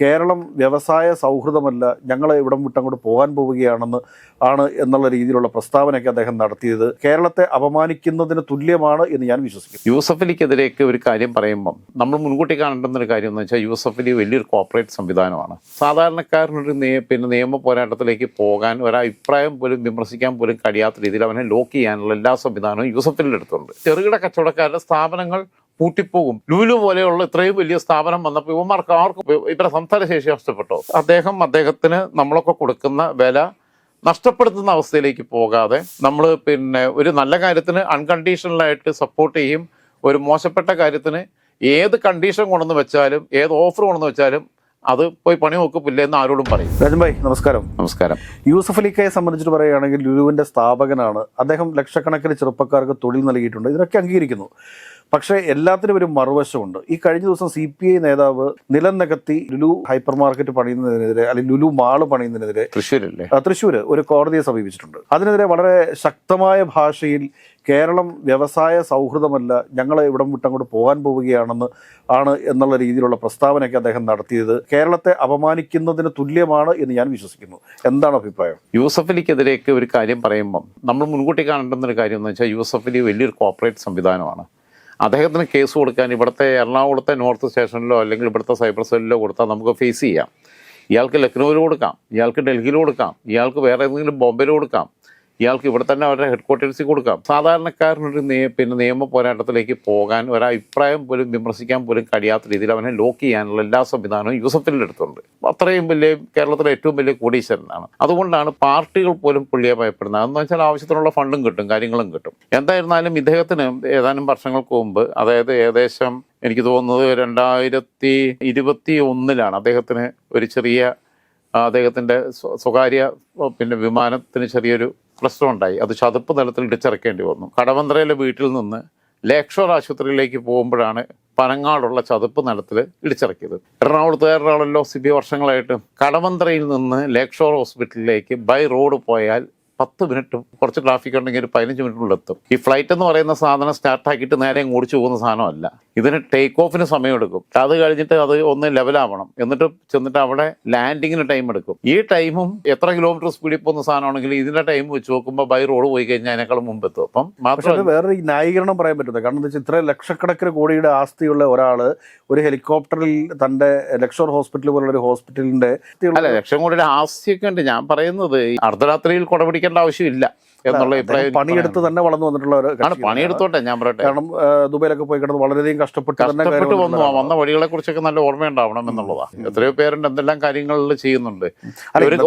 കേരളം വ്യവസായ സൗഹൃദമല്ല ഞങ്ങൾ ഇവിടം വിട്ടങ്ങോട്ട് പോകാൻ പോവുകയാണെന്ന് ആണ് എന്നുള്ള രീതിയിലുള്ള പ്രസ്താവനയൊക്കെ അദ്ദേഹം നടത്തിയത്. കേരളത്തെ അപമാനിക്കുന്നതിന് തുല്യമാണ് എന്ന് ഞാൻ വിശ്വസിക്കുന്നു. യൂസഫ് അലിക്കെതിരെയൊക്കെ ഒരു കാര്യം പറയുമ്പം നമ്മൾ മുൻകൂട്ടി കാണേണ്ടുന്ന ഒരു കാര്യം എന്ന് വെച്ചാൽ യൂസഫ് അലി വലിയൊരു കോർപ്പറേറ്റ് സംവിധാനമാണ്. സാധാരണക്കാരനൊരു നിയ പിന്നെ നിയമ പോരാട്ടത്തിലേക്ക് പോകാൻ ഒരഭിപ്രായം പോലും വിമർശിക്കാൻ പോലും കഴിയാത്ത രീതിയിൽ അവനെ ലോക്ക് ചെയ്യാനുള്ള എല്ലാ സംവിധാനവും യൂസഫ് അലിയുടെ അടുത്തുണ്ട്. ചെറുകിട കച്ചവടക്കാരുടെ സ്ഥാപനങ്ങൾ പൂട്ടിപ്പോകും. ലുലു പോലെയുള്ള ഇത്രയും വലിയ സ്ഥാപനം വന്നപ്പോൾ ഇവന്മാർക്ക് ആർക്കും ഇവരുടെ സംസാര ശേഷി നഷ്ടപ്പെട്ടു? അദ്ദേഹം അദ്ദേഹത്തിന് നമ്മളൊക്കെ കൊടുക്കുന്ന വില നഷ്ടപ്പെടുത്തുന്ന അവസ്ഥയിലേക്ക് പോകാതെ നമ്മൾ പിന്നെ ഒരു നല്ല കാര്യത്തിന് അൺകണ്ടീഷണലായിട്ട് സപ്പോർട്ട് ചെയ്യും. ഒരു മോശപ്പെട്ട കാര്യത്തിന് ഏത് കണ്ടീഷൻ കൊണ്ടെന്ന് വെച്ചാലും ഏത് ഓഫർ കൊണ്ടെന്ന് വെച്ചാലും അത് പോയി പണി നോക്കില്ല എന്ന് ആരോടും പറയും രാജൻ ഭായ് നമസ്കാരം. നമസ്കാരം. യൂസഫ് അലിക്കയെ സംബന്ധിച്ചിട്ട് പറയുകയാണെങ്കിൽ ലുലുവിന്റെ സ്ഥാപകനാണ്. അദ്ദേഹം ലക്ഷക്കണക്കിന് ചെറുപ്പക്കാർക്ക് തൊഴിൽ നൽകിയിട്ടുണ്ട്. ഇതിനൊക്കെ അംഗീകരിക്കുന്നു. പക്ഷേ എല്ലാത്തിനും ഒരു മറുവശമുണ്ട്. ഈ കഴിഞ്ഞ ദിവസം സി പി ഐ നേതാവ് നിലം നികത്തി ലുലു ഹൈപ്പർ മാർക്കറ്റ് പണിയുന്നതിനെതിരെ അല്ലെങ്കിൽ ലുലു മാൾ പണിയുന്നതിനെതിരെ തൃശ്ശൂരല്ലേ? തൃശ്ശൂർ ഒരു കോടതിയെ സമീപിച്ചിട്ടുണ്ട്. അതിനെതിരെ വളരെ ശക്തമായ ഭാഷയിൽ കേരളം വ്യവസായ സൗഹൃദമല്ല ഞങ്ങൾ ഇവിടം വിട്ടങ്ങോട്ട് പോകാൻ പോവുകയാണെന്ന് ആണ് എന്നുള്ള രീതിയിലുള്ള പ്രസ്താവനയൊക്കെ അദ്ദേഹം നടത്തിയത്. കേരളത്തെ അപമാനിക്കുന്നതിന് തുല്യമാണ് എന്ന് ഞാൻ വിശ്വസിക്കുന്നു. എന്താണ് അഭിപ്രായം? യൂസഫ് അലിക്കെതിരെയൊക്കെ ഒരു കാര്യം പറയുമ്പം നമ്മൾ മുൻകൂട്ടി കാണേണ്ടുന്ന ഒരു കാര്യം എന്ന് വെച്ചാൽ യൂസഫ് അലി വലിയൊരു കോർപ്പറേറ്റ് സംവിധാനമാണ്. അദ്ദേഹത്തിന് കേസ് കൊടുക്കാൻ ഇവിടുത്തെ എറണാകുളത്തെ നോർത്ത് സ്റ്റേഷനിലോ അല്ലെങ്കിൽ ഇവിടുത്തെ സൈബർ സെല്ലിലോ കൊടുത്താൽ നമുക്ക് ഫേസ് ചെയ്യാം. ഇയാൾക്ക് ലക്നൗവിൽ കൊടുക്കാം. ഇയാൾക്ക് ഡൽഹിയിൽ കൊടുക്കാം. ഇയാൾക്ക് വേറെ ഏതെങ്കിലും ബോംബെയിൽ കൊടുക്കാം. ഇയാൾക്ക് ഇവിടെ തന്നെ അവരുടെ ഹെഡ് ക്വാർട്ടേഴ്സിൽ കൊടുക്കാം. സാധാരണക്കാരനൊരു പിന്നെ നിയമ പോരാട്ടത്തിലേക്ക് പോകാൻ ഒരഭിപ്രായം പോലും വിമർശിക്കാൻ പോലും കഴിയാത്ത രീതിയിൽ അവനെ ലോക്ക് ചെയ്യാനുള്ള എല്ലാ സംവിധാനവും യൂസഫിന്റെ അടുത്തുണ്ട്. അത്രയും വലിയ കേരളത്തിലെ ഏറ്റവും വലിയ കോടീശ്വരനാണ്. അതുകൊണ്ടാണ് പാർട്ടികൾ പോലും പുള്ളിയെ ഭയപ്പെടുന്നത്. അതെന്ന് വെച്ചാൽ ആവശ്യത്തിനുള്ള ഫണ്ടും കിട്ടും കാര്യങ്ങളും കിട്ടും. എന്തായിരുന്നാലും ഇദ്ദേഹത്തിന് ഏതാനും വർഷങ്ങൾക്ക് മുമ്പ് അതായത് ഏകദേശം എനിക്ക് തോന്നുന്നത് രണ്ടായിരത്തി ഇരുപത്തി ഒന്നിലാണ് അദ്ദേഹത്തിന് ഒരു ചെറിയ അദ്ദേഹത്തിന്റെ സ്വ- സ്വകാര്യ പിന്നെ വിമാനത്തിന് ചെറിയൊരു പ്രശ്നമുണ്ടായി അത് ചതുപ്പ് തലത്തിൽ ഇടിച്ചിറക്കേണ്ടി വന്നു. കടവന്ത്രയിലെ വീട്ടിൽ നിന്ന് ലേക്ഷോർ ആശുപത്രിയിലേക്ക് പോകുമ്പോഴാണ് പനങ്ങാടുള്ള ചതുപ്പ് നിലത്തിൽ ഇടിച്ചിറക്കിയത്. എറണാകുളത്ത് എറണാകുളമല്ലോ സി ബി വർഷങ്ങളായിട്ട്. കടവന്ത്രയിൽ നിന്ന് ലേക്ഷോർ ഹോസ്പിറ്റലിലേക്ക് ബൈ റോഡ് പോയാൽ പത്ത് മിനിറ്റ് കുറച്ച് ട്രാഫിക് ഉണ്ടെങ്കിൽ ഒരു പതിനഞ്ച് മിനിറ്റിനുള്ളിൽ എത്തും. ഈ ഫ്ലൈറ്റ് എന്ന് പറയുന്ന സാധനം സ്റ്റാർട്ടാക്കിയിട്ട് നേരെ ഓടിച്ചു പോകുന്ന സാധനമല്ല. ഇതിന് ടേക്ക് ഓഫിന് സമയമെടുക്കും അത് കഴിഞ്ഞിട്ട് അത് ഒന്ന് ലെവലാവണം എന്നിട്ട് ചെന്നിട്ട് അവിടെ ലാൻഡിങ്ങിന് ടൈം എടുക്കും. ഈ ടൈമും എത്ര കിലോമീറ്റർ സ്പീഡിൽ പോകുന്ന സാധനമാണെങ്കിൽ ഇതിന്റെ ടൈം വെച്ച് നോക്കുമ്പോൾ ബൈ റോഡ് പോയി കഴിഞ്ഞാൽ അതിനേക്കാളും മുമ്പ് എത്തും അപ്പം മാത്രമല്ല വേറൊരു ന്യായീകരണം പറയാൻ പറ്റുന്നത് കാരണം എന്താ വെച്ചാൽ ഇത്ര ലക്ഷക്കണക്കിന് കോടിയുടെ ആസ്തിയുള്ള ഒരാൾ ഒരു ഹെലികോപ്റ്ററിൽ തന്റെ ലക്ഷോർ ഹോസ്പിറ്റൽ പോലുള്ള ഒരു ഹോസ്പിറ്റലിന്റെ അല്ല ലക്ഷം കോടിയുടെ ആസ്തിയൊക്കെ ഉണ്ട്. ഞാൻ പറയുന്നത് അർദ്ധരാത്രിയിൽ കൊടപിടിക്കേണ്ട ആവശ്യമില്ല. എന്നുള്ള അഭിപ്രായം പണിയെടുത്ത് തന്നെ വളർന്നു വന്നിട്ടുള്ള ഒരു. പണിയെടുത്തോട്ടെ ഞാൻ പറയട്ടെ. കാരണം ദുബൈയിലൊക്കെ പോയി കിടന്ന് വളരെയധികം കഷ്ടപ്പെട്ട് കഷ്ടപ്പെട്ട് വന്നു. വന്ന വഴികളെ കുറിച്ചൊക്കെ നല്ല ഓർമ്മയുണ്ടാവണം എന്നുള്ളതാ. എത്രയോ പേരുണ്ട് എന്തെല്ലാം കാര്യങ്ങളിൽ ചെയ്യുന്നുണ്ട്.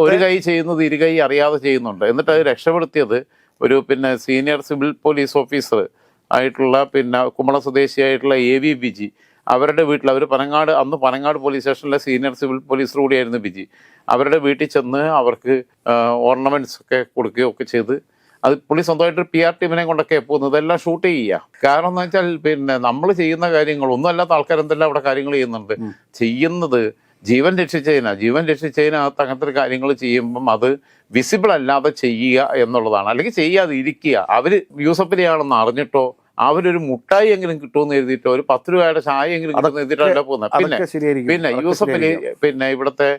ഒരു കൈ ചെയ്യുന്നത് ഇരു കൈ അറിയാതെ ചെയ്യുന്നുണ്ട്. എന്നിട്ട് അത് രക്ഷപ്പെടുത്തിയത് ഒരു പിന്നെ സീനിയർ സിവിൽ പോലീസ് ഓഫീസർ ആയിട്ടുള്ള പിന്നെ കുമ്പള സ്വദേശിയായിട്ടുള്ള എ വി ബിജി. അവരുടെ വീട്ടിൽ അവർ പനങ്ങാട് അന്ന് പനങ്ങാട് പോലീസ് സ്റ്റേഷനിലെ സീനിയർ സിവിൽ പോലീസർ കൂടിയായിരുന്നു ബിജി. അവരുടെ വീട്ടിൽ ചെന്ന് അവർക്ക് ഓർണമെന്റ്സ് ഒക്കെ കൊടുക്കുകയൊക്കെ ചെയ്ത് അത് പുള്ളി സ്വന്തമായിട്ട് പി ആർ ടീമിനെ കൊണ്ടൊക്കെ പോകുന്നത് ഇതെല്ലാം ഷൂട്ട് ചെയ്യുക കാരണം എന്ന് വെച്ചാൽ പിന്നെ നമ്മൾ ചെയ്യുന്ന കാര്യങ്ങൾ ഒന്നും അല്ലാത്ത ആൾക്കാർ എന്തെല്ലാം അവിടെ കാര്യങ്ങൾ ചെയ്യുന്നുണ്ട്. ചെയ്യുന്നത് ജീവൻ രക്ഷിച്ചതിനാ. ജീവൻ രക്ഷിച്ചതിനകത്ത് അങ്ങനത്തെ കാര്യങ്ങൾ ചെയ്യുമ്പം അത് വിസിബിൾ അല്ലാതെ ചെയ്യുക എന്നുള്ളതാണ്. അല്ലെങ്കിൽ ചെയ്യാതെ ഇരിക്കുക. അവർ യൂസഫിനെയാണെന്ന് അറിഞ്ഞിട്ടോ അവരൊരു മുട്ടായി എങ്കിലും കിട്ടുമെന്ന് എഴുതിയിട്ടോ ഒരു പത്ത് രൂപയുടെ ചായ എങ്കിലും കിട്ടുമെന്ന് എഴുതിയിട്ടല്ല പോകുന്നത്. പിന്നെ പിന്നെ യൂസഫിലി പിന്നെ ഇവിടുത്തെ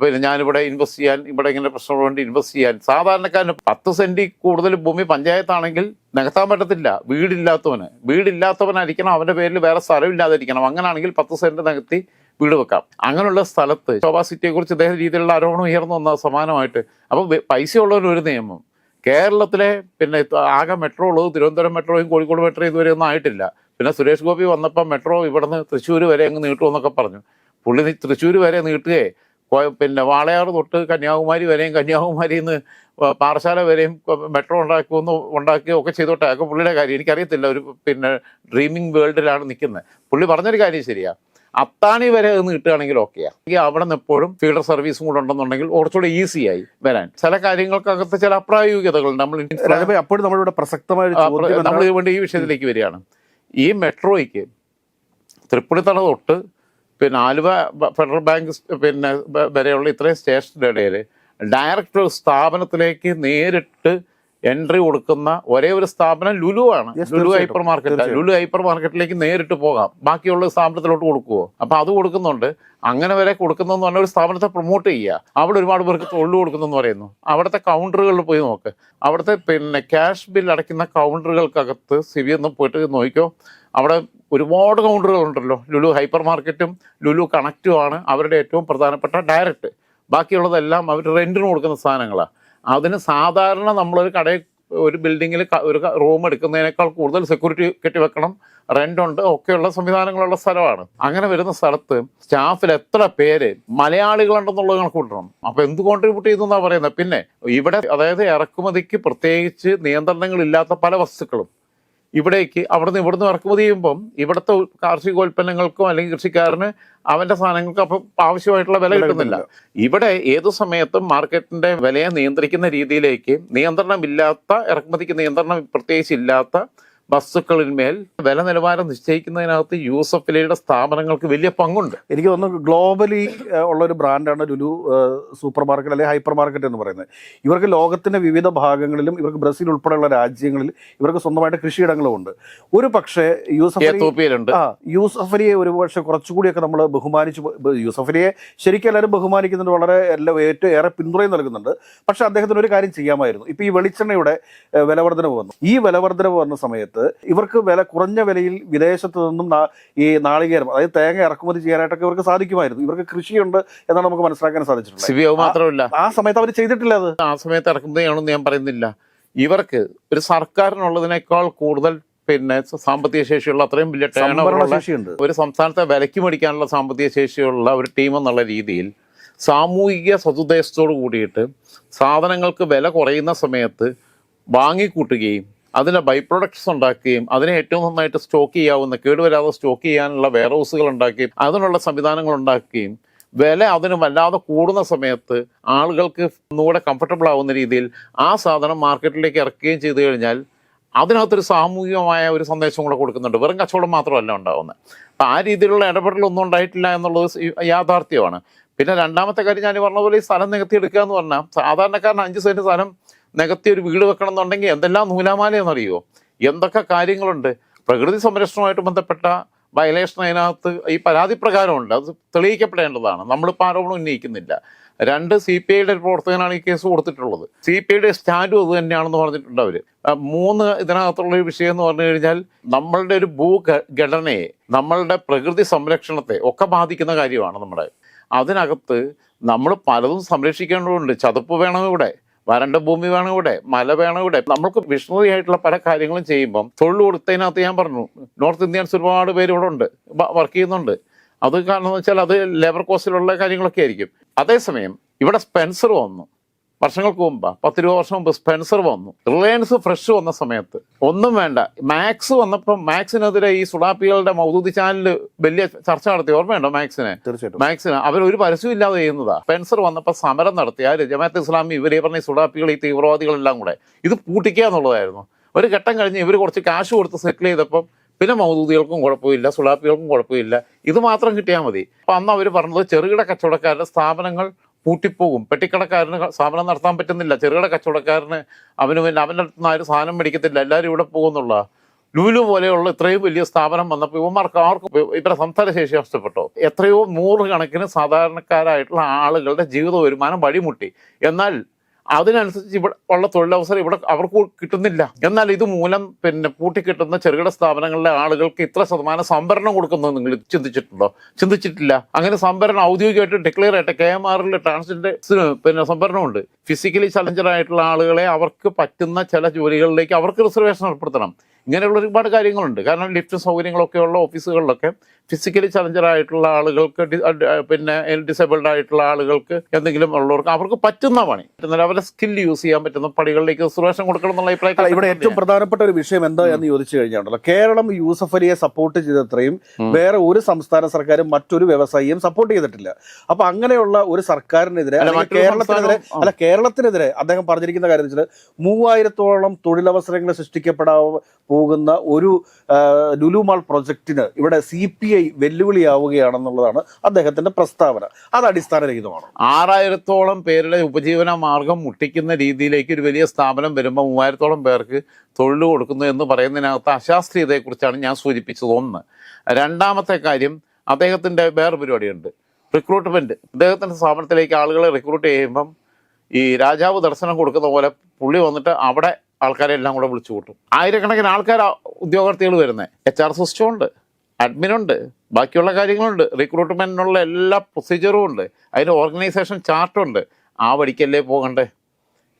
പിന്നെ ഞാനിവിടെ ഇൻവെസ്റ്റ് ചെയ്യാൻ ഇവിടെ ഇങ്ങനെ കൊണ്ട് ഇൻവെസ്റ്റ് ചെയ്യാൻ. സാധാരണക്കാരന് പത്ത് സെന്റി കൂടുതൽ ഭൂമി പഞ്ചായത്താണെങ്കിൽ നികത്താൻ പറ്റത്തില്ല. വീടില്ലാത്തവന്. വീടില്ലാത്തവനായിരിക്കണം അവന്റെ പേരിൽ വേറെ സ്ഥലമില്ലാതിരിക്കണം. അങ്ങനെയാണെങ്കിൽ പത്ത് സെന്റ് നികത്തി വീട് വെക്കാം. അങ്ങനെയുള്ള സ്ഥലത്ത് ശോഭാ സിറ്റിയെക്കുറിച്ച് കുറിച്ച് ഇതേ രീതിയിലുള്ള ആരോപണം ഉയർന്നു വന്ന സമാനമായിട്ട്. അപ്പോൾ പൈസ ഉള്ളവർ ഒരു നിയമം. കേരളത്തിലെ പിന്നെ ആകെ മെട്രോ ഉള്ളത് തിരുവനന്തപുരം മെട്രോയും കോഴിക്കോട് മെട്രോയും ഇതുവരെ ഒന്നും ആയിട്ടില്ല. പിന്നെ സുരേഷ് ഗോപി വന്നപ്പോൾ മെട്രോ ഇവിടുന്ന് തൃശ്ശൂർ വരെ അങ്ങ് നീട്ടുമെന്നൊക്കെ പറഞ്ഞു. പുള്ളി തൃശ്ശൂർ വരെ നീട്ടുകയെ. പിന്നെ വാളയാർ തൊട്ട് കന്യാകുമാരി വരെയും കന്യാകുമാരി നിന്ന് പാറശാല വരെയും മെട്രോ ഉണ്ടാക്കുമെന്ന് ഉണ്ടാക്കുകയോ ഒക്കെ ചെയ്തോട്ടെ. അതൊക്കെ പുള്ളിയുടെ കാര്യം. എനിക്കറിയത്തില്ല. ഒരു പിന്നെ ഡ്രീമിങ് വേൾഡിലാണ് നിൽക്കുന്നത് പുള്ളി പറഞ്ഞൊരു കാര്യം ശരിയാ. അത്താണി വരെ അത് നീട്ടുകയാണെങ്കിൽ ഓക്കെയാ അവിടെ നിന്ന് എപ്പോഴും ഫീഡർ സർവീസും കൂടെ ഉണ്ടെന്നുണ്ടെങ്കിൽ കുറച്ചുകൂടെ ഈസിയായി ആയി വരാൻ. ചില കാര്യങ്ങൾക്കകത്ത് ചില അപ്രായോഗികതകൾ നമ്മൾ എപ്പോഴും അപ്പോഴും നമ്മളിവിടെ പ്രസക്തമായ നമ്മൾ? വേണ്ടി ഈ വിഷയത്തിലേക്ക് വരികയാണ്. ഈ മെട്രോയ്ക്ക് തൃപ്പൂണിത്തറ തൊട്ട് പിന്നെ ആലുവ ഫെഡറൽ ബാങ്ക് പിന്നെ വരെയുള്ള ഇത്രയും സ്റ്റേഷന്റെ ഇടയിൽ ഡയറക്റ്റ് സ്ഥാപനത്തിലേക്ക് നേരിട്ട് എൻട്രി കൊടുക്കുന്ന ഒരേ ഒരു സ്ഥാപനം ലുലു ആണ് Lulu. Hyper market. Lulu hyper മാർക്കറ്റിലേക്ക് നേരിട്ട് പോകാം. ബാക്കിയുള്ള സ്ഥാപനത്തിലോട്ട് കൊടുക്കുവോ? അപ്പൊ അത് കൊടുക്കുന്നുണ്ട്. അങ്ങനെ വരെ കൊടുക്കുന്നതെന്ന് പറഞ്ഞ ഒരു സ്ഥാപനത്തെ പ്രൊമോട്ട് ചെയ്യുക. അവിടെ ഒരുപാട് പേർക്ക് തൊഴിൽ കൊടുക്കുന്നെന്ന് പറയുന്നു. അവിടുത്തെ കൗണ്ടറുകളിൽ പോയി നോക്ക്. അവിടുത്തെ പിന്നെ ക്യാഷ് ബിൽ അടയ്ക്കുന്ന കൗണ്ടറുകൾക്കകത്ത് സിവി ഒന്ന് പോയിട്ട് നോക്കിക്കോ. അവിടെ ഒരുപാട് കൗണ്ടറുകൾ ഉണ്ടല്ലോ. ലുലു ഹൈപ്പർ മാർക്കറ്റും ലുലു കണക്റ്റും ആണ് അവരുടെ ഏറ്റവും പ്രധാനപ്പെട്ട ഡയറക്റ്റ് ബാക്കിയുള്ളതെല്ലാം അവർ റെന്റിന് കൊടുക്കുന്ന സാധനങ്ങളാണ് അതിന് സാധാരണ നമ്മളൊരു കടയിൽ ഒരു ബിൽഡിങ്ങിൽ ഒരു റൂം എടുക്കുന്നതിനേക്കാൾ കൂടുതൽ സെക്യൂരിറ്റി കെട്ടിവെക്കണം. റെന്റ് ഉണ്ട് ഒക്കെയുള്ള സംവിധാനങ്ങളുള്ള സ്ഥലമാണ്. അങ്ങനെ വരുന്ന സ്ഥലത്ത് സ്റ്റാഫിൽ എത്ര പേര് മലയാളികളുണ്ടെന്നുള്ളത് കണക്ക് കൂട്ടണം. അപ്പൊ എന്ത് കോൺട്രിബ്യൂട്ട് ചെയ്തു എന്നാണ് പറയുന്നത് പിന്നെ ഇവിടെ അതായത് ഇറക്കുമതിക്ക് പ്രത്യേകിച്ച് നിയന്ത്രണങ്ങളില്ലാത്ത പല വസ്തുക്കളും. ഇവിടേക്ക് അവിടുന്ന് ഇവിടുന്ന് ഇറക്കുമതി ചെയ്യുമ്പം ഇവിടുത്തെ കാർഷികോൽപ്പന്നങ്ങൾക്കോ അല്ലെങ്കിൽ കൃഷിക്കാരന് അവന്റെ സാധനങ്ങൾക്ക് അപ്പം ആവശ്യമായിട്ടുള്ള വില കിട്ടുന്നില്ല. ഇവിടെ ഏത് സമയത്തും മാർക്കറ്റിന്റെ വിലയെ നിയന്ത്രിക്കുന്ന രീതിയിലേക്ക് നിയന്ത്രണമില്ലാത്ത ഇറക്കുമതിക്ക് നിയന്ത്രണം പ്രത്യേകിച്ച് ഇല്ലാത്ത വസ്തുക്കളിന്മേൽ വില നിലവാരം നിശ്ചയിക്കുന്നതിനകത്ത് യൂസഫ് ലയുടെ സ്ഥാപനങ്ങൾക്ക് വലിയ പങ്കുണ്ട്. എനിക്ക് തോന്നുന്നു ഗ്ലോബലി ഉള്ള ഒരു ബ്രാൻഡാണ് ലുലു സൂപ്പർ മാർക്കറ്റ് അല്ലെങ്കിൽ ഹൈപ്പർ മാർക്കറ്റ് എന്ന് പറയുന്നത്. ഇവർക്ക് ലോകത്തിന്റെ വിവിധ ഭാഗങ്ങളിലും ഇവർക്ക് ബ്രസീൽ ഉൾപ്പെടെയുള്ള രാജ്യങ്ങളിൽ ഇവർക്ക് സ്വന്തമായിട്ട് കൃഷിയിടങ്ങളും ഉണ്ട്. ഒരു പക്ഷേ യൂസഫ് ആ യൂസഫ് അലിയെ ഒരു പക്ഷേ കുറച്ചുകൂടിയൊക്കെ നമ്മൾ ബഹുമാനിച്ച് യൂസഫ് അലിയെ ശരിക്കും എല്ലാവരും ബഹുമാനിക്കുന്നുണ്ട് വളരെ എല്ലാ ഏറ്റവും ഏറെ പിന്തുണയും നൽകുന്നുണ്ട്. പക്ഷേ അദ്ദേഹത്തിന് ഒരു കാര്യം ചെയ്യാമായിരുന്നു. ഇപ്പോൾ ഈ വെളിച്ചെണ്ണയുടെ വിലവർദ്ധനവ് വന്നു. ഈ വിലവർദ്ധനവ് വന്ന സമയത്ത് ഇവർക്ക് വില കുറഞ്ഞ വിലയിൽ വിദേശത്ത് നിന്നും ഈ നാളികേരം അതായത് തേങ്ങ ഇറക്കുമതി ചെയ്യാനായിട്ടൊക്കെ ഇവർക്ക് സാധിക്കുമായിരുന്നു. ഇവർക്ക് കൃഷിയുണ്ട് എന്നാണ് നമുക്ക് മനസ്സിലാക്കാൻ സാധിച്ചിട്ടുള്ളത്. മാത്രമല്ല. ആ സമയത്ത് അവർ ചെയ്തിട്ടില്ല അത്. ആ സമയത്ത് ഇറക്കുന്നതാണെന്ന് ഞാൻ പറയുന്നില്ല. ഇവർക്ക് ഒരു സർക്കാരിനുള്ളതിനേക്കാൾ കൂടുതൽ പിന്നെ സാമ്പത്തിക ശേഷിയുള്ള അത്രയും വലിയ ഒരു സംസ്ഥാനത്തെ വിലയ്ക്ക് മേടിക്കാനുള്ള സാമ്പത്തിക ശേഷിയുള്ള ഒരു ടീം എന്നുള്ള രീതിയിൽ സാമൂഹിക സതുദ്ദേശത്തോടു കൂടിയിട്ട് സാധനങ്ങൾക്ക് വില കുറയുന്ന സമയത്ത് വാങ്ങിക്കൂട്ടുകയും അതിന്റെ ബൈ പ്രൊഡക്ട്സ് ഉണ്ടാക്കുകയും അതിനെ ഏറ്റവും നന്നായിട്ട് സ്റ്റോക്ക് ചെയ്യാവുന്ന കേടുവരാതെ സ്റ്റോക്ക് ചെയ്യാനുള്ള വെയർ ഹൗസുകൾ ഉണ്ടാക്കുകയും അതിനുള്ള സംവിധാനങ്ങൾ ഉണ്ടാക്കുകയും വില അതിന് വല്ലാതെ കൂടുന്ന സമയത്ത് ആളുകൾക്ക് ഒന്നുകൂടെ കംഫർട്ടബിൾ ആവുന്ന രീതിയിൽ ആ സാധനം മാർക്കറ്റിലേക്ക് ഇറക്കുകയും ചെയ്തു കഴിഞ്ഞാൽ അതിനകത്തൊരു സാമൂഹികമായ ഒരു സന്ദേശം കൂടെ കൊടുക്കുന്നുണ്ട്. വെറും കച്ചവടം മാത്രമല്ല ഉണ്ടാവുന്നത്. അപ്പം ആ രീതിയിലുള്ള ഇടപെടലൊന്നും ഉണ്ടായിട്ടില്ല എന്നുള്ളത് യാഥാർത്ഥ്യമാണ്. പിന്നെ രണ്ടാമത്തെ കാര്യം ഞാൻ പറഞ്ഞ പോലെ ഈ സ്ഥലം നികത്തി എടുക്കുക എന്ന് പറഞ്ഞാൽ സാധാരണക്കാരൻ അഞ്ച് സെന്റ് സ്ഥലം നികത്തി ഒരു വീട് വെക്കണം എന്നുണ്ടെങ്കിൽ എന്തെല്ലാം നൂലാമാലയെന്നറിയോ എന്തൊക്കെ കാര്യങ്ങളുണ്ട്? പ്രകൃതി സംരക്ഷണവുമായിട്ട് ബന്ധപ്പെട്ട വയലേഷൻ അതിനകത്ത് ഈ പരാതി പ്രകാരമുണ്ട്. അത് തെളിയിക്കപ്പെടേണ്ടതാണ്. നമ്മളിപ്പോൾ ആരോപണം ഉന്നയിക്കുന്നില്ല. രണ്ട് സി പി ഐയുടെ പ്രവർത്തകനാണ് ഈ കേസ് കൊടുത്തിട്ടുള്ളത്. സി പി ഐയുടെ സ്റ്റാൻഡും അത് തന്നെയാണെന്ന് പറഞ്ഞിട്ടുണ്ട് അവർ മൂന്ന് ഇതിനകത്തുള്ള ഒരു വിഷയം എന്ന് പറഞ്ഞു കഴിഞ്ഞാൽ നമ്മളുടെ ഒരു ഭൂഘടനയെ നമ്മളുടെ പ്രകൃതി സംരക്ഷണത്തെ ഒക്കെ ബാധിക്കുന്ന കാര്യമാണ് നമ്മുടെ. അതിനകത്ത് നമ്മൾ പലതും സംരക്ഷിക്കേണ്ടതുണ്ട്. ചതുപ്പ് വേണം ഇവിടെ. വരണ്ട ഭൂമി വേണം ഇവിടെ മല വേണം ഇവിടെ. നമ്മൾക്ക് മിഷണറി ആയിട്ടുള്ള പല കാര്യങ്ങളും ചെയ്യുമ്പം തൊഴിൽ കൊടുത്തതിനകത്ത് ഞാൻ പറഞ്ഞു നോർത്ത് ഇന്ത്യൻസ് ഒരുപാട് പേര് ഇവിടെ ഉണ്ട് വർക്ക് ചെയ്യുന്നുണ്ട്. അത് കാരണം എന്ന് വെച്ചാൽ അത് ലേബർ കോസ്റ്റിലുള്ള കാര്യങ്ങളൊക്കെ ആയിരിക്കും. അതേസമയം ഇവിടെ സ്പെൻസർ വന്നു. വർഷങ്ങൾക്ക് മുമ്പ് പത്ത് രൂപ വർഷം മുമ്പ് സ്പെൻസർ വന്നു. റിലയൻസ് ഫ്രഷ് വന്ന സമയത്ത്. ഒന്നും വേണ്ട. മാക്സ് വന്നപ്പോൾ മാക്സിനെതിരെ ഈ സുഡാപ്പികളുടെ മൗദൂദി ചാനലിൽ വലിയ ചർച്ച നടത്തി. ഓർമ്മയുണ്ടോ മാക്സിനെ? തീർച്ചയായിട്ടും. മാക്സിന് അവർ ഒരു പരസ്യം ഇല്ലാതെ ചെയ്യുന്നതാ. സ്പെൻസർ വന്നപ്പോൾ സമരം നടത്തി. ആര് ജമാഅത്ത് ഇസ്ലാമി ഇവരെ പറഞ്ഞ സുഡാപ്പികൾ ഈ തീവ്രവാദികളെല്ലാം കൂടെ ഇത് പൂട്ടിക്കുക എന്നുള്ളതായിരുന്നു. ഒരു ഘട്ടം കഴിഞ്ഞ് ഇവർ കുറച്ച് കാശ് കൊടുത്ത് സെറ്റിൽ ചെയ്തപ്പം പിന്നെ മൗദൂദികൾക്കും കുഴപ്പമില്ല സുഡാപ്പികൾക്കും കുഴപ്പമില്ല. ഇത് മാത്രം കിട്ടിയാൽ മതി. അപ്പം അന്ന് അവർ പറഞ്ഞത് ചെറുകിട കച്ചവടക്കാരുടെ സ്ഥാപനങ്ങൾ പൂട്ടിപ്പോകും. പെട്ടിക്കടക്കാരന് സ്ഥാപനം നടത്താൻ പറ്റുന്നില്ല. ചെറുകിട കച്ചവടക്കാരന് അവന് പിന്നെ അവന്റെ അടുത്ത് ആരും സാധനം മേടിക്കത്തില്ല. എല്ലാവരും ഇവിടെ പോകുന്നുള്ള ലൂലു പോലെയുള്ള ഇത്രയും വലിയ സ്ഥാപനം വന്നപ്പോൾ ഇവന്മാർക്ക് ആർക്കും ഇവരുടെ സംസാര ശേഷി നഷ്ടപ്പെട്ടോ? എത്രയോ നൂറുകണക്കിന് സാധാരണക്കാരായിട്ടുള്ള ആളുകളുടെ ജീവിത വരുമാനം വഴിമുട്ടി. എന്നാൽ അതിനനുസരിച്ച് ഇവിടെ ഉള്ള തൊഴിലവസരം ഇവിടെ അവർക്ക് കിട്ടുന്നില്ല. എന്നാൽ ഇത് മൂലം പിന്നെ പൂട്ടിക്കിട്ടുന്ന ചെറുകിട സ്ഥാപനങ്ങളിലെ ആളുകൾക്ക് ഇത്ര ശതമാനം സംവരണം കൊടുക്കുന്നത് നിങ്ങൾ ചിന്തിച്ചിട്ടുണ്ടോ? ചിന്തിച്ചിട്ടില്ല. അങ്ങനെ സംവരണം ഔദ്യോഗികമായിട്ട് ഡിക്ലെയർ ആയിട്ട് കെ എം ആറിൽ ട്രാൻസ്ജെൻഡർ പിന്നെ സംവരണമുണ്ട്. ഫിസിക്കലി ചലഞ്ചർ ആയിട്ടുള്ള ആളുകളെ അവർക്ക് പറ്റുന്ന ചില ജോലികളിലേക്ക് അവർക്ക് റിസർവേഷൻ ഏർപ്പെടുത്തണം. ഇങ്ങനെയുള്ള ഒരുപാട് കാര്യങ്ങളുണ്ട്. കാരണം ലിഫ്റ്റ് സൗകര്യങ്ങളൊക്കെ ഉള്ള ഓഫീസുകളിലൊക്കെ ഫിസിക്കലി ചലഞ്ചർ ആയിട്ടുള്ള ആളുകൾക്ക് പിന്നെ ഡിസേബിൾഡ് ആയിട്ടുള്ള ആളുകൾക്ക് എന്തെങ്കിലും ഉള്ളവർക്ക് അവർക്ക് പറ്റുന്ന പണി. എന്നാൽ അവരുടെ സ്കിൽ യൂസ് ചെയ്യാൻ പറ്റുന്ന പണികളിലേക്ക് സുരക്ഷം കൊടുക്കണം എന്നുള്ള അഭിപ്രായം ഇവിടെ ഏറ്റവും പ്രധാനപ്പെട്ട ഒരു വിഷയം എന്താ എന്ന് ചോദിച്ചു കഴിഞ്ഞാണല്ലോ കേരളം യൂസഫ് അലിയെ സപ്പോർട്ട് ചെയ്തത്രയും വേറെ ഒരു സംസ്ഥാന സർക്കാരും മറ്റൊരു വ്യവസായിയും സപ്പോർട്ട് ചെയ്തിട്ടില്ല. അപ്പൊ അങ്ങനെയുള്ള ഒരു സർക്കാരിനെതിരെ കേരളത്തിനെതിരെ അല്ല കേരളത്തിനെതിരെ അദ്ദേഹം പറഞ്ഞിരിക്കുന്ന കാര്യം വെച്ചാൽ മൂവായിരത്തോളം തൊഴിലവസരങ്ങൾ സൃഷ്ടിക്കപ്പെടാൻ പോകുന്ന ഒരു ലുലുമാൾ ലുലു പ്രൊജക്ടിന് ഇവിടെ സി പി ഐ വെല്ലുവിളിയാവുകയാണെന്നുള്ളതാണ് അദ്ദേഹത്തിന്റെ പ്രസ്താവന. അത് അടിസ്ഥാനരഹിതമാണ്. ആറായിരത്തോളം പേരുടെ ഉപജീവന മാർഗം മുട്ടിക്കുന്ന രീതിയിലേക്ക് ഒരു വലിയ സ്ഥാപനം വരുമ്പോൾ മൂവായിരത്തോളം പേർക്ക് തൊഴിൽ കൊടുക്കുന്നു എന്ന് പറയുന്നതിനകത്ത് അശാസ്ത്രീയതയെക്കുറിച്ചാണ് ഞാൻ സൂചിപ്പിച്ചത് ഒന്ന്. രണ്ടാമത്തെ കാര്യം അദ്ദേഹത്തിന്റെ വേറെ പരിപാടിയുണ്ട് റിക്രൂട്ട്മെന്റ് അദ്ദേഹത്തിന്റെ സ്ഥാപനത്തിലേക്ക് ആളുകളെ റിക്രൂട്ട് ചെയ്യുമ്പം ഈ രാജാവ് ദർശനം കൊടുക്കുന്ന പോലെ പുള്ളി വന്നിട്ട് അവിടെ ആൾക്കാരെ എല്ലാം കൂടെ വിളിച്ചു കൂട്ടും ആയിരക്കണക്കിന് ആൾക്കാർ ഉദ്യോഗാർത്ഥികൾ വരുന്നത് എച്ച് ആർ സിസ്റ്റം ഉണ്ട്. അഡ്മിനുണ്ട് ബാക്കിയുള്ള കാര്യങ്ങളുണ്ട് റിക്രൂട്ട്മെന്റിനുള്ള എല്ലാ പ്രൊസീജിയറും ഉണ്ട് അതിന് ഓർഗനൈസേഷൻ ചാർട്ടുണ്ട് ആ വഴിക്കല്ലേ പോകണ്ടേ?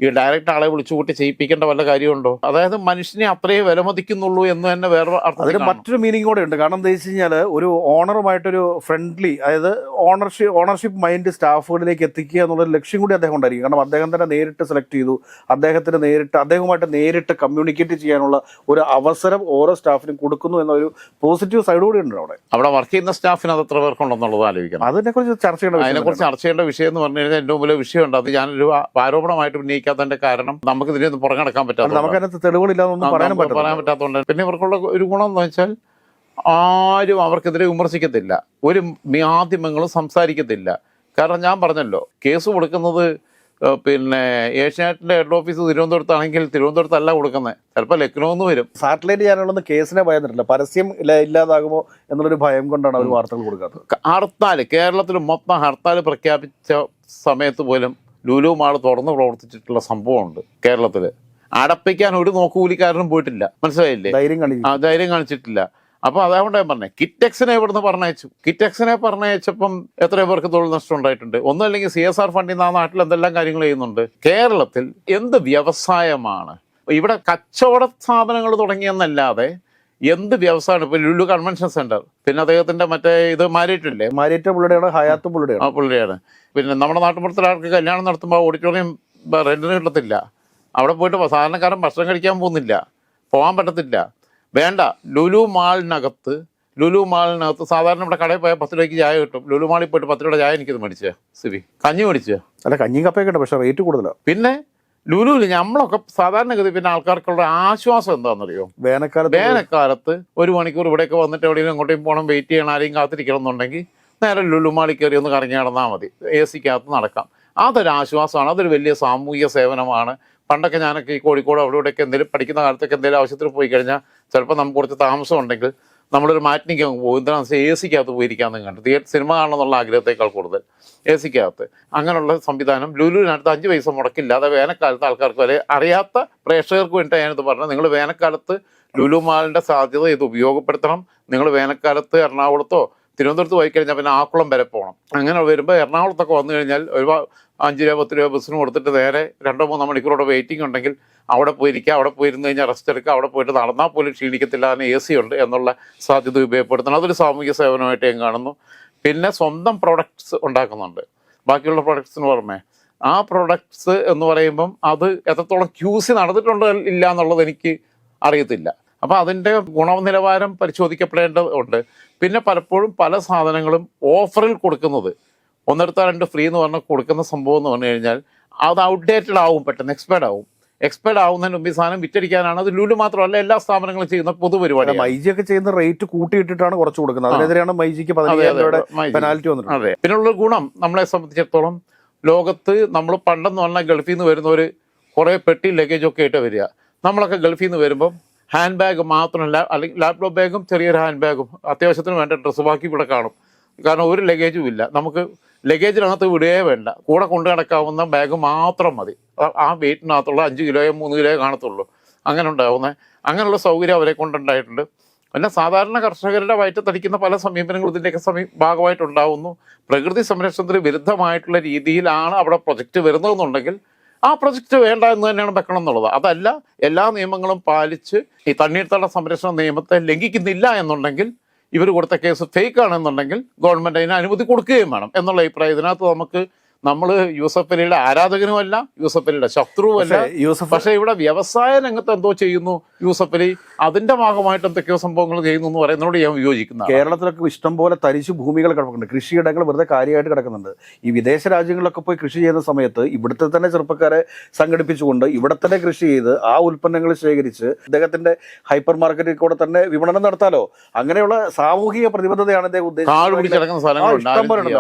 ഈ ഡയറക്റ്റ് ആളെ വിളിച്ചു കൂട്ടി ചെയ്യിപ്പിക്കേണ്ട വല്ല കാര്യമുണ്ടോ? അതായത് മനുഷ്യനെ അത്രയും വിലമതിക്കുന്നുള്ളൂ എന്ന് തന്നെ വേറെ അതിന് മറ്റൊരു മീനിങ് കൂടെ ഉണ്ട്. കാരണം എന്താ വെച്ച് കഴിഞ്ഞാൽ ഒരു ഓണറുമായിട്ടൊരു ഫ്രണ്ട്ലി അതായത് ഓണർഷിപ്പ് ഓണർഷിപ്പ് മൈൻഡ് സ്റ്റാഫുകളിലേക്ക് എത്തിക്കുക എന്നുള്ള ലക്ഷ്യം കൂടി അദ്ദേഹം ഉണ്ടായിരിക്കും. കാരണം അദ്ദേഹം തന്നെ നേരിട്ട് സെലക്ട് ചെയ്തു. അദ്ദേഹത്തിന് നേരിട്ട് അദ്ദേഹവുമായിട്ട് നേരിട്ട് കമ്മ്യൂണിക്കേറ്റ് ചെയ്യാനുള്ള ഒരു അവസരം ഓരോ സ്റ്റാഫിനും കൊടുക്കുന്നു എന്നൊരു പോസിറ്റീവ് സൈഡ് കൂടി ഉണ്ട് അവിടെ. അവിടെ വർക്ക് ചെയ്യുന്ന സ്റ്റാഫിന് അത് എത്ര പേർക്കുണ്ടെന്നുള്ളത് ആലോചിക്കണം. അതിനെക്കുറിച്ച് ചർച്ച ചെയ്യേണ്ട അതിനെക്കുറിച്ച് ചർച്ച ചെയ്യേണ്ട വിഷയം എന്ന് പറഞ്ഞു കഴിഞ്ഞാൽ എന്റെ മുമ്പിൽ വിഷയമുണ്ട്. അത് ഞാനൊരു ആരോപണമായിട്ട് ആരോപണമായിട്ട് ഉന്നയിക്കാത്തതിന്റെ കാരണം നമുക്ക് ഇതിനെ ഒന്ന് പുറകടക്കാൻ പറ്റാത്ത നമുക്ക് അതിനകത്ത് തെളിവുകളില്ലാതൊന്നും പറയാൻ പറ്റാത്തതുകൊണ്ട് പിന്നെ ഇവർക്കുള്ള ഒരു ഗുണം എന്ന് വെച്ചാൽ ആരും അവർക്കെതിരെ വിമർശിക്കത്തില്ല. ഒരു മാധ്യമങ്ങളും സംസാരിക്കത്തില്ല. കാരണം ഞാൻ പറഞ്ഞല്ലോ കേസ് കൊടുക്കുന്നത് പിന്നെ ഏഷ്യാനെറ്റിന്റെ ഹെഡ് ഓഫീസ് തിരുവനന്തപുരത്താണെങ്കിൽ തിരുവനന്തപുരത്തല്ല കൊടുക്കുന്നത്. ചിലപ്പോൾ ലക്നോ എന്ന് വരും. സാറ്റലൈറ്റ് ചാനലൊന്നും കേസിനെ ഭയന്നിട്ടില്ല പരസ്യം ഇല്ല ഇല്ലാതാകുമോ എന്നുള്ളൊരു ഭയം കൊണ്ടാണ് അവർ വാർത്തകൾ കൊടുക്കാത്തത്. ഹർത്താൽ കേരളത്തിൽ മൊത്തം ഹർത്താൽ പ്രഖ്യാപിച്ച സമയത്ത് പോലും ലുലു മാൾ തുറന്ന് പ്രവർത്തിച്ചിട്ടുള്ള സംഭവമുണ്ട് കേരളത്തിൽ അടപ്പിക്കാൻ ഒരു നോക്കുകൂലിക്കാരനും പോയിട്ടില്ല. മനസ്സിലായില്ലേ? ധൈര്യം കാണിക്കും ആ ധൈര്യം കാണിച്ചിട്ടില്ല. അപ്പൊ അതുകൊണ്ട് ഞാൻ പറഞ്ഞത് കിറ്റെക്സിനെ ഇവിടുന്ന് പറഞ്ഞയച്ചു. കിറ്റെക്സിനെ പറഞ്ഞയച്ചപ്പം എത്ര പേർക്ക് തൊഴിൽ നഷ്ടം ഉണ്ടായിട്ടുണ്ട്. ഒന്നല്ലെങ്കിൽ സി എസ് ആർ ഫണ്ടിൽ നിന്ന് ആ നാട്ടിൽ എന്തെല്ലാം കാര്യങ്ങൾ ചെയ്യുന്നുണ്ട്? കേരളത്തിൽ എന്ത് വ്യവസായമാണ്? ഇവിടെ കച്ചവട സ്ഥാപനങ്ങൾ തുടങ്ങിയെന്നല്ലാതെ എന്ത് വ്യവസായമാണ്? ഇപ്പൊ ലുലു കൺവെൻഷൻ സെന്റർ പിന്നെ അദ്ദേഹത്തിന്റെ മറ്റേ ഇത് മാറിയിട്ടില്ലേ മാരിയറ്റ പുള്ളിയുടെയാണ് ഹയാത്ത് ആ പുള്ളിയുടെയാണ്. പുള്ളിയാണ് പിന്നെ നമ്മുടെ നാട്ടുമ്പുറത്തിൽ ആൾക്ക് കല്യാണം നടത്തുമ്പോൾ ഓഡിറ്റോറിയം റെന്റിന് കിട്ടത്തില്ല. അവിടെ പോയിട്ട് സാധാരണക്കാരൻ ഭക്ഷണം കഴിക്കാൻ പോകുന്നില്ല. പോകാൻ പറ്റത്തില്ല. വേണ്ട. ലുലു മാളിനകത്ത് ലുലു മാളിനകത്ത് സാധാരണ ഇവിടെ കടയിൽ പോയാൽ പത്ത് രൂപയ്ക്ക് ചായ കിട്ടും. ലുലു മാളിൽ പോയിട്ട് പത്ത് രൂപയുടെ ചായ എനിക്കത് മേടിച്ചേ സിബി കഞ്ഞി മേടിച്ചേ അല്ല കഞ്ഞി കപ്പയൊക്കെ ഉണ്ട് പക്ഷേ റേറ്റ് കൂടുതലാണ് പിന്നെ ലുലുവിൽ നമ്മളൊക്കെ സാധാരണഗതി പിന്നെ ആൾക്കാർക്കുള്ള ആശ്വാസം എന്താണെന്നറിയോ വേനൽക്കാലത്ത് വേനൽക്കാലത്ത് ഒരു മണിക്കൂർ ഇവിടെയൊക്കെ വന്നിട്ട് എവിടെയെങ്കിലും അങ്ങോട്ടേയും പോകണം വെയിറ്റ് ചെയ്യണം ആരെയും കാത്തിരിക്കണം എന്നുണ്ടെങ്കിൽ നേരെ ലുലുമാളി കയറി ഒന്ന് കറങ്ങി നടന്നാൽ മതി. എ സിക്കകത്ത് നടക്കാം. അതൊരു ആശ്വാസമാണ്. അതൊരു വലിയ സാമൂഹിക സേവനമാണ്. പണ്ടൊക്കെ ഞാനൊക്കെ ഈ കോഴിക്കോട് അവിടെ ഇവിടെയൊക്കെ എന്തെങ്കിലും പഠിക്കുന്ന കാലത്തൊക്കെ എന്തെങ്കിലും ആവശ്യത്തിന് പോയി കഴിഞ്ഞാൽ ചിലപ്പോൾ നമുക്ക് കുറച്ച് താമസം ഉണ്ടെങ്കിൽ നമ്മളൊരു മാറ്റിനിക്ക് പോകും. എന്താണെന്ന് വെച്ചാൽ എ സിക്കകത്ത് പോയിരിക്കാമെന്ന് കണ്ടു. തിയേറ്റർ സിനിമ കാണണം എന്നുള്ള ആഗ്രഹത്തേക്കാൾ കൂടുതൽ. എ സിക്കകത്ത് അങ്ങനെയുള്ള സംവിധാനം ലുലുവിനടുത്ത് അഞ്ച് പൈസ മുടക്കില്ലാതെ വേനൽക്കാലത്ത് ആൾക്കാർക്ക് വരെ അറിയാത്ത പ്രേക്ഷകർക്ക് വേണ്ടിയിട്ട് ഞാനിത് പറഞ്ഞത്. നിങ്ങൾ വേനൽക്കാലത്ത് ലുലു മാളിന്റെ സാധ്യത ഇത് ഉപയോഗപ്പെടുത്തണം. നിങ്ങൾ വേനൽക്കാലത്ത് എറണാകുളത്തോ തിരുവനന്തപുരത്ത് പോയി കഴിഞ്ഞാൽ പിന്നെ ആക്കുളം വരെ പോകണം അങ്ങനെ വരുമ്പോൾ എറണാകുളത്തൊക്കെ വന്നു കഴിഞ്ഞാൽ ഒരുപാട് അഞ്ച് രൂപ പത്ത് രൂപ ബസ്സിന് കൊടുത്തിട്ട് നേരെ രണ്ടോ മൂന്നോ മണിക്കൂറോടെ വെയിറ്റിംഗ് ഉണ്ടെങ്കിൽ അവിടെ പോയിരിക്കുക അവിടെ പോയിരുന്നു കഴിഞ്ഞാൽ റെസ്റ്റ് എടുക്കുക അവിടെ പോയിട്ട് നടന്നാൽ പോലും ക്ഷീണിക്കത്തില്ല അതിന് എ സി ഉണ്ട് എന്നുള്ള സാധ്യത ഉപയോഗപ്പെടുത്തണം അതൊരു സാമൂഹിക സേവനമായിട്ട് ഞാൻ കാണുന്നു. പിന്നെ സ്വന്തം പ്രൊഡക്ട്സ് ഉണ്ടാക്കുന്നുണ്ട്. ബാക്കിയുള്ള പ്രൊഡക്ട്സിന് പുറമെ ആ പ്രൊഡക്ട്സ് എന്ന് പറയുമ്പം അത് എത്രത്തോളം ക്യൂസി നടന്നിട്ടുണ്ടോ ഇല്ല എന്നുള്ളത് എനിക്ക് അറിയത്തില്ല. അപ്പോൾ അതിന്റെ ഗുണനിലവാരം പരിശോധിക്കപ്പെടേണ്ടതുണ്ട്. പിന്നെ പലപ്പോഴും പല സാധനങ്ങളും ഓഫറിൽ കൊടുക്കുന്നത് ഒന്നെടുത്താൽ രണ്ട് ഫ്രീ എന്ന് പറഞ്ഞാൽ കൊടുക്കുന്ന സംഭവം എന്ന് പറഞ്ഞു കഴിഞ്ഞാൽ അത് ഔട്ട്ഡേറ്റഡ് ആവും പെട്ടെന്ന് എക്സ്പയർഡ് ആവും. എക്സ്പയർഡ് ആവുന്നതിന് മുമ്പ് ഈ സാധനം വിറ്റടിക്കാനാണ്. അത് ലുലു മാത്രമല്ല എല്ലാ സ്ഥാപനങ്ങളും ചെയ്യുന്ന പൊതുപരിപാടി മൈജി ഒക്കെ ചെയ്യുന്ന റേറ്റ് കൂട്ടിയിട്ടിട്ടാണ് കുറച്ച് കൊടുക്കുന്നത്. അതിനെതിരെയാണ് മൈജിക്ക് പെനാൽറ്റി വന്നിട്ടുണ്ട് അതെ പിന്നെയുള്ള ഗുണം നമ്മളെ സംബന്ധിച്ചിടത്തോളം ലോകത്ത് നമ്മൾ പണ്ടെന്ന് പറഞ്ഞാൽ ഗൾഫിൽ നിന്ന് വരുന്നവർ കുറേ പെട്ടി ലഗേജ് ഒക്കെ ആയിട്ട് വരിക. നമ്മളൊക്കെ ഗൾഫിൽ നിന്ന് വരുമ്പം ഹാൻഡ് ബാഗ് മാത്രമല്ല അല്ലെങ്കിൽ ലാപ്ടോപ്പ് ബാഗും ചെറിയൊരു ഹാൻഡ് ബാഗും അത്യാവശ്യത്തിന് വേണ്ട ഡ്രസ്സ് ബാക്കി ഇവിടെ കാണും. കാരണം ഒരു ലഗേജും ഇല്ല. നമുക്ക് ലഗേജിനകത്ത് വിടുകയേ വേണ്ട. കൂടെ കൊണ്ടു നടക്കാവുന്ന ബാഗ് മാത്രം മതി. ആ- വെയിറ്റിനകത്തുള്ള അഞ്ച് കിലോയോ മൂന്ന് കിലോയോ കാണത്തുള്ളൂ. അങ്ങനെ ഉണ്ടാവുന്ന അങ്ങനെയുള്ള സൗകര്യം അവരെ കൊണ്ടുണ്ടായിട്ടുണ്ട്. പിന്നെ സാധാരണ കർഷകരുടെ വയറ്റത്തടിക്കുന്ന പല സമീപനങ്ങളും ഇതിന്റെയൊക്കെ സമീ ഭാഗമായിട്ടുണ്ടാവുന്നു. പ്രകൃതി സംരക്ഷണത്തിന് വിരുദ്ധമായിട്ടുള്ള രീതിയിലാണ് അവിടെ പ്രൊജക്റ്റ് വരുന്നതെന്നുണ്ടെങ്കിൽ ആ പ്രൊജക്റ്റ് വേണ്ട എന്ന് തന്നെയാണ് വെക്കണം എന്നുള്ളത്. അതല്ല എല്ലാ നിയമങ്ങളും പാലിച്ച് ഈ തണ്ണീർത്തട സംരക്ഷണ നിയമത്തെ ലംഘിക്കുന്നില്ല എന്നുണ്ടെങ്കിൽ ഇവർ കൊടുത്ത കേസ് ഫേക്ക് ആണെന്നുണ്ടെങ്കിൽ ഗവൺമെന്റ് അതിന് അനുമതി കൊടുക്കുകയും വേണം എന്നുള്ള അഭിപ്രായം. ഇതിനകത്ത് നമുക്ക് നമ്മൾ യൂസഫ് അലിയുടെ ആരാധകനുമല്ല യൂസഫ് അലിയുടെ ശത്രുവല്ല യൂസഫ് പക്ഷേ ഇവിടെ വ്യവസായ രംഗത്ത് എന്തോ ചെയ്യുന്നു യൂസഫ് അലി. അതിന്റെ ഭാഗമായിട്ട് എന്തൊക്കെയോ സംഭവങ്ങൾ ചെയ്യുന്നു എന്ന് പറയുന്നതിനോട് ഞാൻ വിയോജിക്കുന്നു കേരളത്തിലൊക്കെ ഇഷ്ടം പോലെ തരിശു ഭൂമികൾ കിടക്കുന്നുണ്ട് കൃഷിയിടങ്ങൾ വെറുതെ കാര്യമായിട്ട് കിടക്കുന്നുണ്ട്. ഈ വിദേശ രാജ്യങ്ങളിലൊക്കെ പോയി കൃഷി ചെയ്യുന്ന സമയത്ത് ഇവിടുത്തെ തന്നെ ചെറുപ്പക്കാരെ സംഘടിപ്പിച്ചുകൊണ്ട് ഇവിടെ തന്നെ കൃഷി ചെയ്ത് ആ ഉൽപ്പന്നങ്ങൾ ശേഖരിച്ച് അദ്ദേഹത്തിന്റെ ഹൈപ്പർ മാർക്കറ്റിൽ കൂടെ തന്നെ വിപണനം നടത്താലോ? അങ്ങനെയുള്ള സാമൂഹിക പ്രതിബദ്ധതയാണ് ഇദ്ദേഹം ഉദ്ദേശിച്ചത്.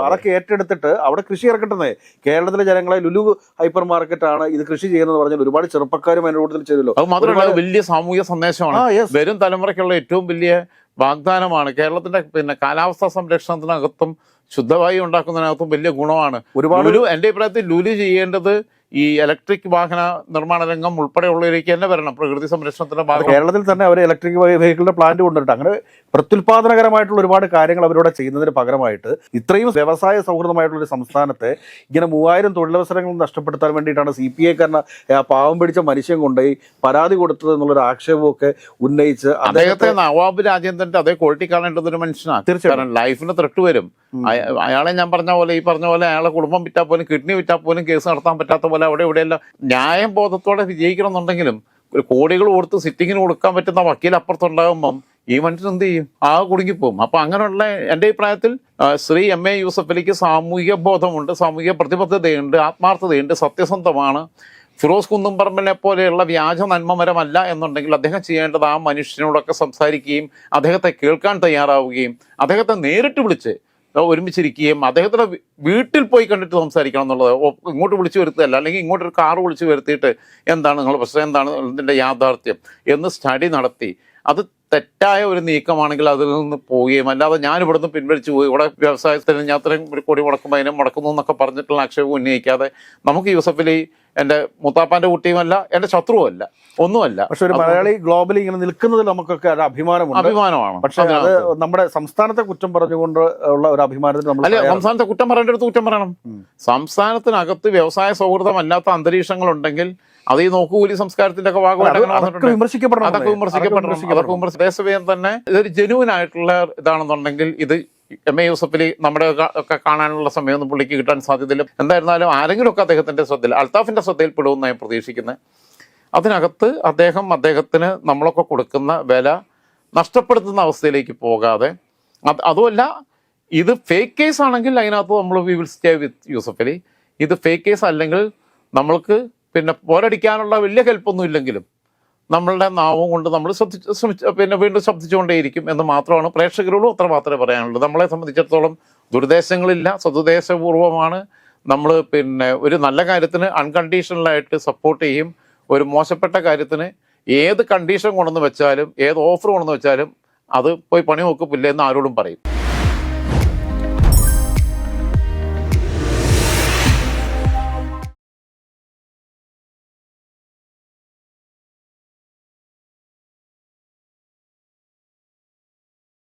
അതൊക്കെ ഏറ്റെടുത്തിട്ട് അവിടെ കൃഷി ഇറക്കട്ടെ കേരളത്തിലെ ജനങ്ങളെ ലുലു ഹൈപ്പർ മാർക്കറ്റാണ് ഇത് കൃഷി ചെയ്യുന്നത് പറഞ്ഞാൽ ഒരുപാട് ചെറുപ്പക്കാരും അതിന്റെ കൂട്ടത്തിൽ ചെയ്തല്ലോ. അത് മാത്രമല്ല വലിയ സാമൂഹ്യ സന്ദേശമാണ്. വരും തലമുറയ്ക്കുള്ള ഏറ്റവും വലിയ വാഗ്ദാനമാണ്. കേരളത്തിന്റെ പിന്നെ കാലാവസ്ഥാ സംരക്ഷണത്തിനകത്തും ശുദ്ധവായു ഉണ്ടാക്കുന്നതിനകത്തും വലിയ ഗുണമാണ്. ഒരുപാട് ലുലു എന്റെ അഭിപ്രായത്തിൽ ലുലു ചെയ്യേണ്ടത് ഈ ഇലക്ട്രിക് വാഹന നിർമ്മാണ രംഗം ഉൾപ്പെടെയുള്ളവരേക്ക് തന്നെ വരണം. പ്രകൃതി സംരക്ഷണത്തിന്റെ ഭാഗം. കേരളത്തിൽ തന്നെ അവർ ഇലക്ട്രിക് വെഹിക്കിളിന്റെ പ്ലാന്റ് കൊണ്ടുവന്നിട്ട് അങ്ങനെ പ്രത്യുൽപാദനകരമായിട്ടുള്ള ഒരുപാട് കാര്യങ്ങൾ അവരോട് ചെയ്യുന്നതിന് പകരമായിട്ട് ഇത്രയും വ്യവസായ സൗഹൃദമായിട്ടുള്ള ഒരു സംസ്ഥാനത്തെ ഇങ്ങനെ മൂവായിരം തൊഴിലവസരങ്ങൾ നഷ്ടപ്പെടുത്താൻ വേണ്ടിയിട്ടാണ് സി പി ഐക്കാരന പാവം പിടിച്ച മനുഷ്യൻ കൊണ്ടുപോയി പരാതി കൊടുത്തത് എന്നുള്ളൊരു ആക്ഷേപമൊക്കെ ഉന്നയിച്ച് അദ്ദേഹത്തെ നവാബ് രാജേന്ദ്രന്റെ അതേ ക്വാളിറ്റി കാണേണ്ടത് ഒരു മനുഷ്യനാണ് തീർച്ചയായും. കാരണം ലൈഫിന് ത്രെട്ട് വരും. അയാളെ ഞാൻ പറഞ്ഞ പോലെ ഈ പറഞ്ഞ പോലെ അയാളെ കുടുംബം വിറ്റാൽ പോലും കിഡ്നി വിറ്റാൽ പോലും കേസ് നടത്താൻ പറ്റാത്ത പോലെ അവിടെ ഇവിടെയെല്ലാം. ന്യായം ബോധത്തോടെ വിജയിക്കണം എന്നുണ്ടെങ്കിലും കോടികൾ കൊടുത്ത് സിറ്റിങ്ങിന് കൊടുക്കാൻ പറ്റുന്ന വക്കീൽ അപ്പുറത്തുണ്ടാകുമ്പം ഈ മനുഷ്യൻ എന്ത് ചെയ്യും? ആ കുടുങ്ങിപ്പോകും അപ്പൊ അങ്ങനെയുള്ള എന്റെ അഭിപ്രായത്തിൽ ശ്രീ എം എ യൂസഫലിക്ക് സാമൂഹിക ബോധമുണ്ട് സാമൂഹിക പ്രതിബദ്ധതയുണ്ട് ആത്മാർത്ഥതയുണ്ട് സത്യസന്ധമാണ്. ഫിറോസ് കുന്നുംപറമ്പിനെ പോലെയുള്ള വ്യാജ നന്മമരമല്ല എന്നുണ്ടെങ്കിൽ അദ്ദേഹം ചെയ്യേണ്ടത് ആ മനുഷ്യനോടൊക്കെ സംസാരിക്കുകയും അദ്ദേഹത്തെ കേൾക്കാൻ തയ്യാറാവുകയും അദ്ദേഹത്തെ നേരിട്ട് വിളിച്ച് ഒരുമിച്ചിരിക്കുകയും അദ്ദേഹത്തിന്റെ വീട്ടിൽ പോയി കണ്ടിട്ട് സംസാരിക്കണം എന്നുള്ളത് ഇങ്ങോട്ട് വിളിച്ചു വരുത്തുകയല്ല അല്ലെങ്കിൽ ഇങ്ങോട്ട് ഒരു കാറ് വിളിച്ചു വരുത്തിയിട്ട് എന്താണ് നിങ്ങളുടെ പ്രശ്നം എന്താണ് ഇതിന്റെ യാഥാർത്ഥ്യം എന്ന് സ്റ്റഡി നടത്തി. അത് തെറ്റായ ഒരു നീക്കമാണെങ്കിൽ അതിൽ നിന്ന് പോവുകയും അല്ലാതെ ഞാൻ ഇവിടുന്ന് പിൻവലിച്ചു പോയി. ഇവിടെ വ്യവസായത്തിന് ഞാൻ അത്രയും ഒരു കോടി മുടക്കുമ്പോൾ അതിനെ മുടക്കുന്നു എന്നൊക്കെ പറഞ്ഞിട്ടുള്ള ആക്ഷേപം ഉന്നയിക്കാതെ നമുക്ക് യൂസഫലി എന്റെ മുത്താപ്പാന്റെ കുട്ടിയുമല്ല എന്റെ ശത്രുവല്ല ഒന്നുമല്ല. പക്ഷെ ഒരു മലയാളി ഗ്ലോബലി ഇങ്ങനെ നിൽക്കുന്നതിൽ നമുക്കൊക്കെ ഒരു അഭിമാനമുണ്ട്. അഭിമാനമാണ്. പക്ഷെ അത് നമ്മുടെ സംസ്ഥാനത്തെ കുറ്റം പറഞ്ഞുകൊണ്ട് ഉള്ള ഒരു അഭിമാനത്തിന് നമ്മൾ അല്ലെ സംസ്ഥാനത്തെ കുറ്റം പറയേണ്ട അടുത്ത് കുറ്റം പറയണം. സംസ്ഥാനത്തിനകത്ത് വ്യവസായ സൗഹൃദമല്ലാത്ത അന്തരീക്ഷങ്ങൾ ഉണ്ടെങ്കിൽ അത് ഈ നോക്കുകൂലി സംസ്കാരത്തിന്റെ ഒക്കെ ഭാഗമായിട്ട് അതൊക്കെ. വിമർശിക്കപ്പെടണം. അതൊക്കെ വിമർശിക്കപ്പെടണം. അതൊക്കെ വിമർശിക്കും അതേസമയം തന്നെ ഇതൊരു ജെനുവൻ ആയിട്ടുള്ള ഇതാണെന്നുണ്ടെങ്കിൽ ഇത് എം എ യൂസഫലി നമ്മുടെ ഒക്കെ- കാണാനുള്ള സമയമൊന്നും പുള്ളിക്ക് കിട്ടാൻ സാധ്യതയില്ല. എന്തായിരുന്നാലും ആരെങ്കിലും ഒക്കെ അദ്ദേഹത്തിന്റെ ശ്രദ്ധയിൽ അൽത്താഫിന്റെ ശ്രദ്ധയിൽപ്പെടുമെന്ന് ഞാൻ പ്രതീക്ഷിക്കുന്നത് അതിനകത്ത് അദ്ദേഹം അദ്ദേഹത്തിന് നമ്മളൊക്കെ കൊടുക്കുന്ന വില നഷ്ടപ്പെടുത്തുന്ന അവസ്ഥയിലേക്ക് പോകാതെ അത് അതുമല്ല ഇത് ഫേക്ക് കേസ് ആണെങ്കിൽ അതിനകത്ത് നമ്മൾ we will stay with Yusuff Ali ഇത് ഫേക്ക് കേസ് അല്ലെങ്കിൽ നമ്മൾക്ക് പിന്നെ പോരടിക്കാനുള്ള വലിയ ഹെൽപ്പൊന്നും ഇല്ലെങ്കിലും നമ്മളുടെ നാവും കൊണ്ട് നമ്മൾ ശ്രദ്ധിച്ച് ശ്രമിച്ച് പിന്നെ വീണ്ടും ശബ്ദിച്ചുകൊണ്ടേയിരിക്കും എന്ന് മാത്രമാണ് പ്രേക്ഷകരോടും അത്ര മാത്രമേ പറയാനുള്ളൂ നമ്മളെ സംബന്ധിച്ചിടത്തോളം ദുരുദ്ദേശങ്ങളില്ല സതുദ്ദേശപൂർവമാണ്. നമ്മൾ പിന്നെ ഒരു നല്ല കാര്യത്തിന് അൺകണ്ടീഷണലായിട്ട് സപ്പോർട്ട് ചെയ്യും. ഒരു മോശപ്പെട്ട കാര്യത്തിന് ഏത് കണ്ടീഷൻ കൊണ്ടെന്ന് വെച്ചാലും ഏത് ഓഫർ കൊണ്ടെന്ന് വെച്ചാലും അത് പോയി പണി നോക്കില്ല എന്ന് ആരോടും പറയും.